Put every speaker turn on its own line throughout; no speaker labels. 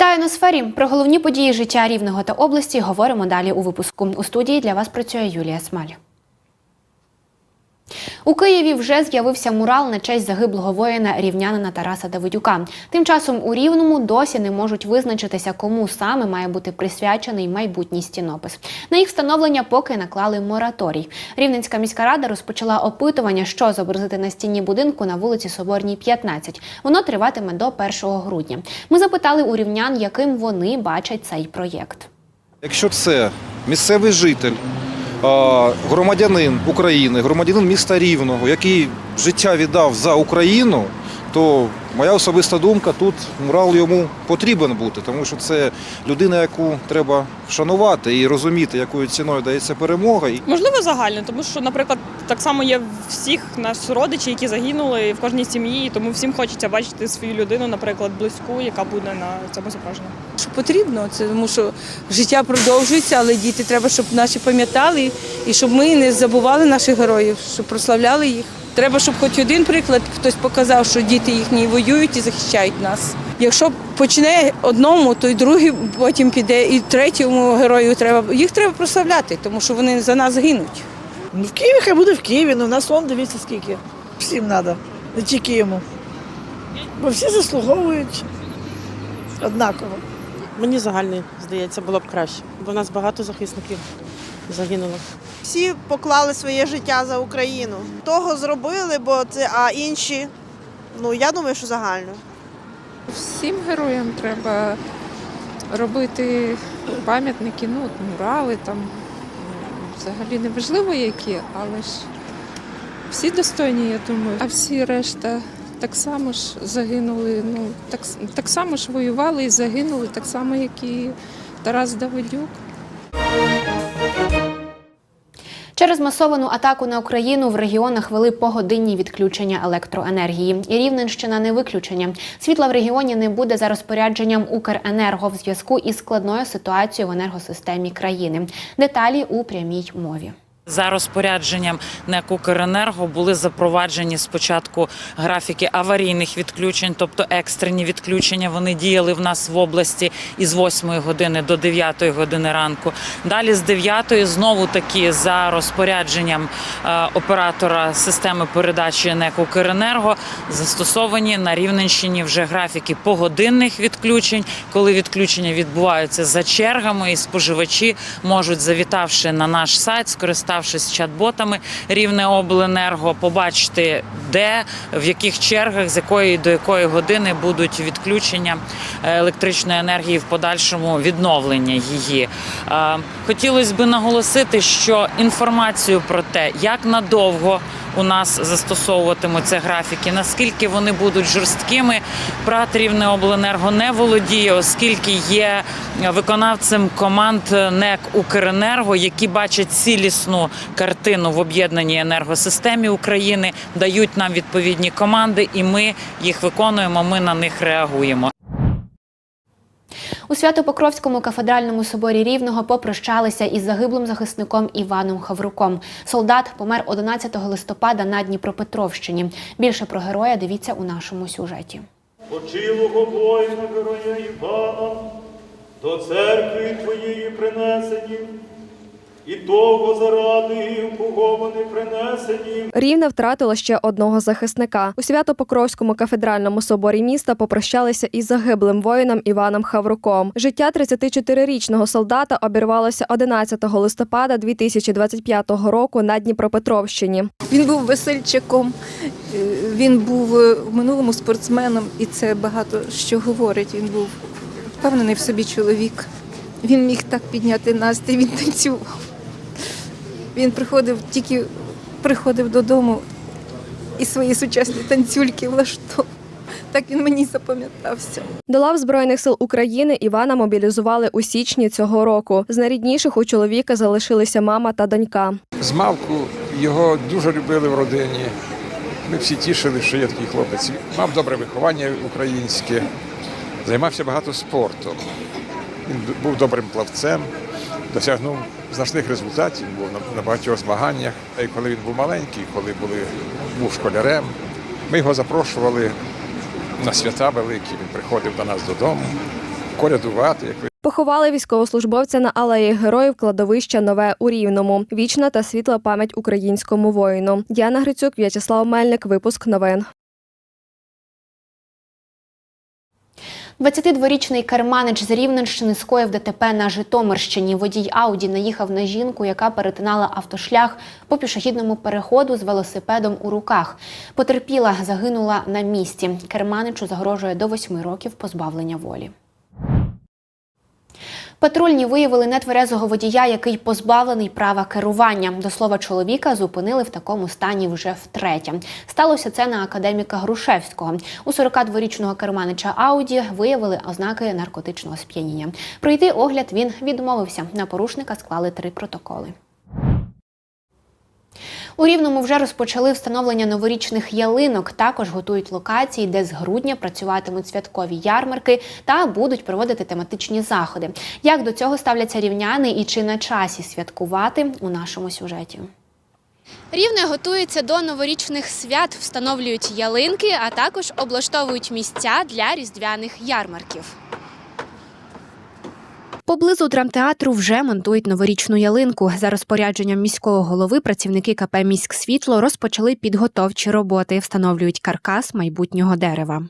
Вітаю на сфері. Про головні події життя рівного та області говоримо далі у випуску. У студії для вас працює Юлія Смаль. У Києві вже з'явився мурал на честь загиблого воїна рівнянина Тараса Давидюка. Тим часом у Рівному досі не можуть визначитися, кому саме має бути присвячений майбутній стінопис. На їх встановлення поки наклали мораторій. Рівненська міська рада розпочала опитування, що зобразити на стіні будинку на вулиці Соборній, 15. Воно триватиме до 1 грудня. Ми запитали у рівнян, яким вони бачать цей проєкт.
Якщо це місцевий житель, громадянин України, громадянин міста Рівного, який життя віддав за Україну, то моя особиста думка, тут мурал йому потрібен бути, тому що це людина, яку треба вшанувати і розуміти, якою ціною дається перемога.
Можливо, загально, тому що, наприклад, так само є всіх нас родичі, які загинули в кожній сім'ї, тому всім хочеться бачити свою людину, наприклад, близьку, яка буде на цьому зображенні.
що потрібно, це тому що життя продовжується, але діти треба, щоб наші пам'ятали і щоб ми не забували наших героїв, щоб прославляли їх. Треба, щоб хоч один приклад хтось показав, що діти їхні воюють і захищають нас. Якщо почне одному, то й другий потім піде, і третьому герою треба їх треба прославляти, тому що вони за нас гинуть.
Ну, в Києві хай буде в Києві, ну в нас он дивіться скільки. Всім треба, не тільки йому. Бо всі заслуговують однаково.
Мені загальний, здається, було б краще, бо в нас багато захисників загинуло.
всі поклали своє життя за Україну. Того зробили, бо це а інші. Ну я думаю, що загально.
Всім героям треба робити пам'ятники, ну, мурали там. Взагалі не важливо які, але ж всі достойні, я думаю. А всі решта так само ж загинули. Ну, так, так само ж воювали і загинули, так само, як і Тарас Давидюк.
Через масовану атаку на Україну в регіонах вели погодинні відключення електроенергії. І Рівненщина не виключення. Світла в регіоні не буде за розпорядженням Укренерго в зв'язку із складною ситуацією в енергосистемі країни. Деталі у прямій мові.
За розпорядженням НЕК «Укренерго» були запроваджені спочатку графіки аварійних відключень, тобто екстрені відключення. Вони діяли в нас в області із 8 години до 9 години ранку. Далі з 9 знову таки за розпорядженням е, оператора системи передачі НЕК «Укренерго» застосовані на Рівненщині вже графіки погодинних відключень, коли відключення відбуваються за чергами, і споживачі можуть, завітавши на наш сайт, скориставшись чат-ботами Рівне Обленерго, побачити, де в яких чергах, з якої до якої години будуть відключення е, електричної енергії в подальшому відновлення її. Е, Хотілося б наголосити, що інформацію про те, як надовго у нас застосовуватимуться графіки, наскільки вони будуть жорсткими, ПРАТ Рівне Обленерго не володіє, оскільки є виконавцем команд НЕК Укренерго, які бачать цілісну картину в об'єднаній енергосистемі України, дають нам відповідні команди, і ми їх виконуємо. Ми на них реагуємо.
У Свято-Покровському кафедральному соборі Рівного попрощалися із загиблим захисником Іваном Хавруком. Солдат помер 11 листопада на Дніпропетровщині. Більше про героя дивіться у нашому сюжеті.
Почилого воїна героя Івана, до церкви твоєї принесені, і того заради, кого вони принесені.
Рівне втратило ще одного захисника. У Свято-Покровському кафедральному соборі міста попрощалися із загиблим воїном Іваном Хавруком. Життя 34-річного солдата обірвалося 11 листопада 2025 року на Дніпропетровщині.
Він був весельчаком, е, він був е, в минулому спортсменом, і це багато що говорить. Він був впевнений в собі чоловік. Він міг так підняти настрій, він танцював. Він приходив тільки приходив додому і свої сучасні танцюльки влаштовував. Так він мені запам'ятався.
До лав Збройних сил України Івана мобілізували у січні цього року. З найрідніших у чоловіка залишилися мама та донька.
З малку його дуже любили в родині. Ми всі тішили, що є такий хлопець. Мав добре виховання українське, займався багато спортом. Він був добрим плавцем, досягнув значних результатів, був на, багатьох змаганнях. І коли він був маленький, коли були, був школярем, ми його запрошували на свята великі. Він приходив до нас додому. колядувати, як ви
Поховали військовослужбовця на алеї героїв кладовища Нове у Рівному. Вічна та світла пам'ять українському воїну. Діана Грицюк, В'ячеслав Мельник. Випуск новин.
22-річний керманич з Рівненщини скоїв ДТП на Житомирщині. Водій Ауді наїхав на жінку, яка перетинала автошлях по пішохідному переходу з велосипедом у руках. Потерпіла, загинула на місці. Керманичу загрожує до 8 років позбавлення волі. Патрульні виявили нетверезого водія, який позбавлений права керування. До слова, чоловіка зупинили в такому стані вже втретє. Сталося це на академіка Грушевського. У 42-річного керманича Ауді виявили ознаки наркотичного сп'яніння. Пройти огляд він відмовився. На порушника склали три протоколи. У Рівному вже розпочали встановлення новорічних ялинок. Також готують локації, де з грудня працюватимуть святкові ярмарки та будуть проводити тематичні заходи. Як до цього ставляться рівняни і чи на часі святкувати у нашому сюжеті?
Рівне готується до новорічних свят, встановлюють ялинки, а також облаштовують місця для різдвяних ярмарків.
Поблизу драмтеатру вже монтують новорічну ялинку. За розпорядженням міського голови працівники КП «Міськсвітло» розпочали підготовчі роботи, встановлюють каркас майбутнього дерева.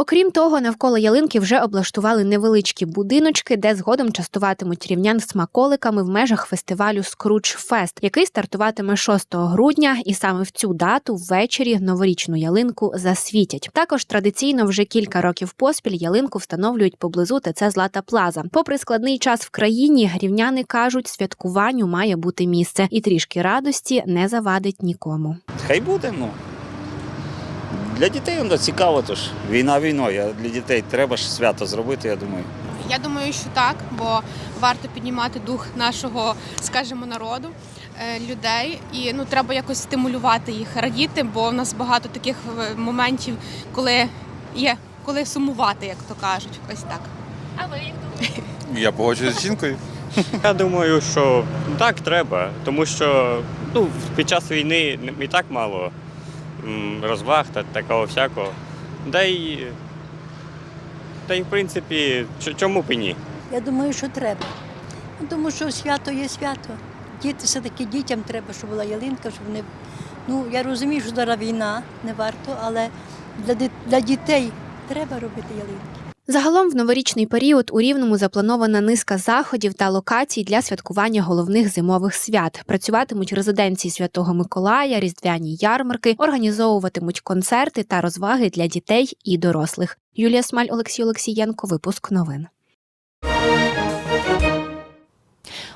Окрім того, навколо ялинки вже облаштували невеличкі будиночки, де згодом частуватимуть рівнян смаколиками в межах фестивалю Скруч Фест, який стартуватиме 6 грудня, і саме в цю дату ввечері новорічну ялинку засвітять. Також традиційно вже кілька років поспіль ялинку встановлюють поблизу ТЦ Злата Плаза. Попри складний час в країні, рівняни кажуть, святкуванню має бути місце, і трішки радості не завадить нікому.
Хай буде, ну. Для дітей воно цікаво, тож війна війною, а для дітей треба ж свято зробити, я думаю.
Я думаю, що так, бо варто піднімати дух нашого, скажімо, народу, е, людей, і ну треба якось стимулювати їх, радіти, бо в нас багато таких е, моментів, коли є коли сумувати, як то кажуть, ось так.
А ви як думаєте?
Я погоджуюсь з жінкою.
Я думаю, що так треба, тому що ну, під час війни і так мало розваг та такого всякого. Да й, та й в принципі, чому б і ні?
Я думаю, що треба. Ну, Тому що свято є свято. Діти все-таки дітям треба, щоб була ялинка, щоб вони. Ну, я розумію, що зараз війна, не варто, але для, для дітей треба робити ялинки.
Загалом в новорічний період у Рівному запланована низка заходів та локацій для святкування головних зимових свят. Працюватимуть резиденції Святого Миколая, різдвяні ярмарки, організовуватимуть концерти та розваги для дітей і дорослих. Юлія Смаль, Олексій Олексієнко. Випуск новин.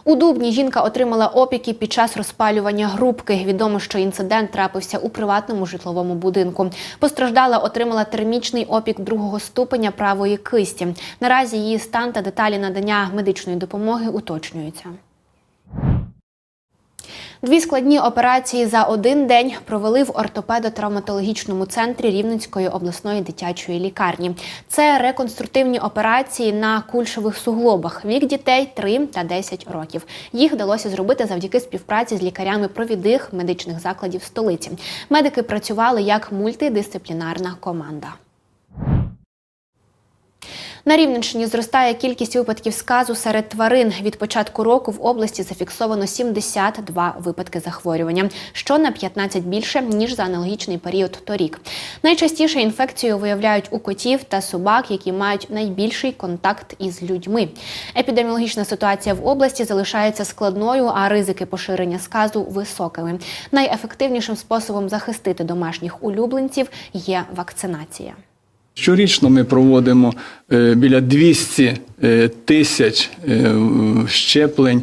У Дубні жінка отримала опіки під час розпалювання грубки. Відомо, що інцидент трапився у приватному житловому будинку. Постраждала отримала термічний опік другого ступеня правої кисті. Наразі її стан та деталі надання медичної допомоги уточнюються. Дві складні операції за один день провели в ортопедо-травматологічному центрі Рівненської обласної дитячої лікарні. Це реконструктивні операції на кульшових суглобах. Вік дітей 3 та 10 років. Їх вдалося зробити завдяки співпраці з лікарями провідних медичних закладів столиці. Медики працювали як мультидисциплінарна команда. На Рівненщині зростає кількість випадків сказу серед тварин. Від початку року в області зафіксовано 72 випадки захворювання, що на 15 більше ніж за аналогічний період торік. Найчастіше інфекцію виявляють у котів та собак, які мають найбільший контакт із людьми. Епідеміологічна ситуація в області залишається складною, а ризики поширення сказу високими. Найефективнішим способом захистити домашніх улюбленців є вакцинація.
Щорічно ми проводимо е, біля 200 е, тисяч е, щеплень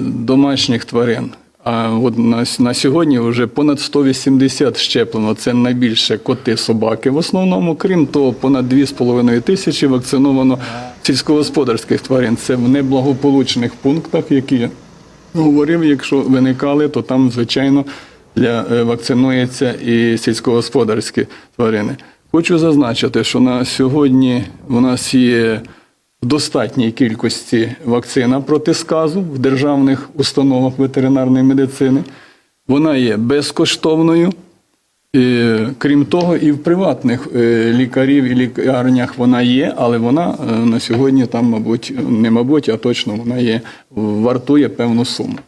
домашніх тварин. А от на, на сьогодні вже понад 180 щеплено. Це найбільше коти, собаки в основному. Крім того, понад 2,5 тисячі вакциновано сільськогосподарських тварин. Це в неблагополучних пунктах, які говорив. Якщо виникали, то там, звичайно, для, вакцинуються і сільськогосподарські тварини. Хочу зазначити, що на сьогодні у нас є в достатній кількості вакцина проти сказу в державних установах ветеринарної медицини. вона є безкоштовною. Крім того, і в приватних е, лікарів і лікарнях вона є, але вона е, на сьогодні там, мабуть, не мабуть, а точно вона є, вартує певну суму.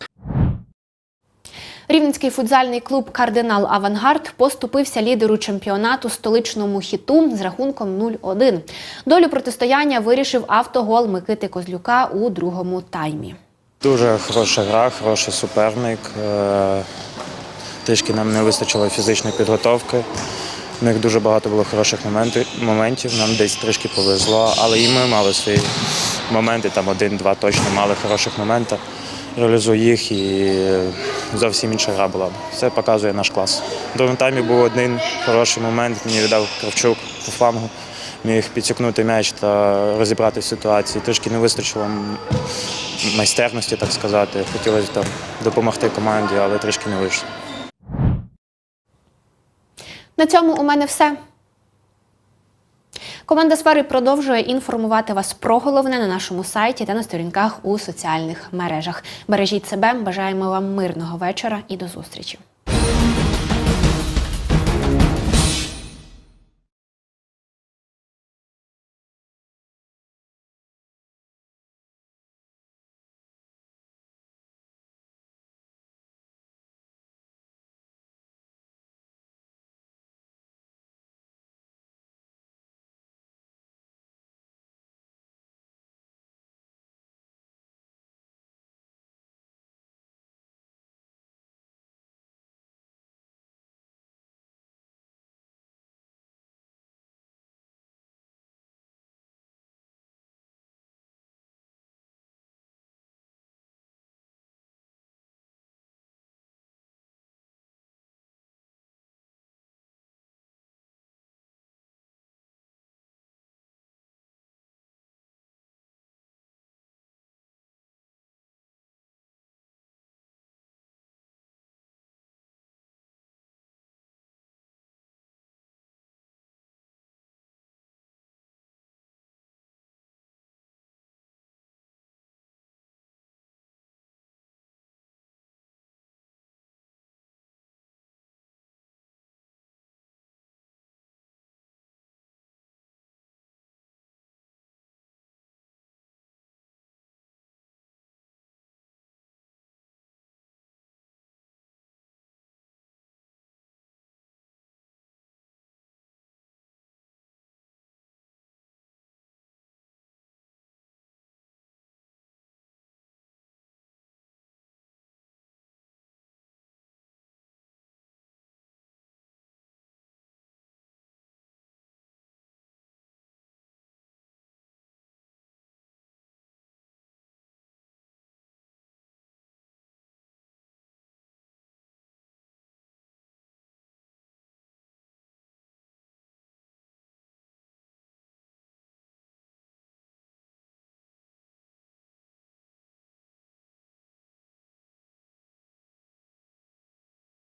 Рівненський футзальний клуб Кардинал Авангард поступився лідеру чемпіонату столичному хіту з рахунком 0-1. Долю протистояння вирішив автогол Микити Козлюка у другому таймі.
Дуже хороша гра, хороший суперник. Е, Трішки нам не вистачило фізичної підготовки. У них дуже багато було хороших моментів, нам десь трішки повезло, але і ми мали свої моменти, там один-два точно мали хороших моменти. Реалізую їх і зовсім інша гра була. Це показує наш клас. В другому таймі був один хороший момент, мені віддав Кравчук по флангу, міг підсікнути м'яч та розібрати ситуацію. Трішки не вистачило майстерності, так сказати. Хотілося там допомогти команді, але трішки не вийшло.
На цьому у мене все. Команда сфери продовжує інформувати вас про головне на нашому сайті та на сторінках у соціальних мережах. Бережіть себе, бажаємо вам мирного вечора і до зустрічі.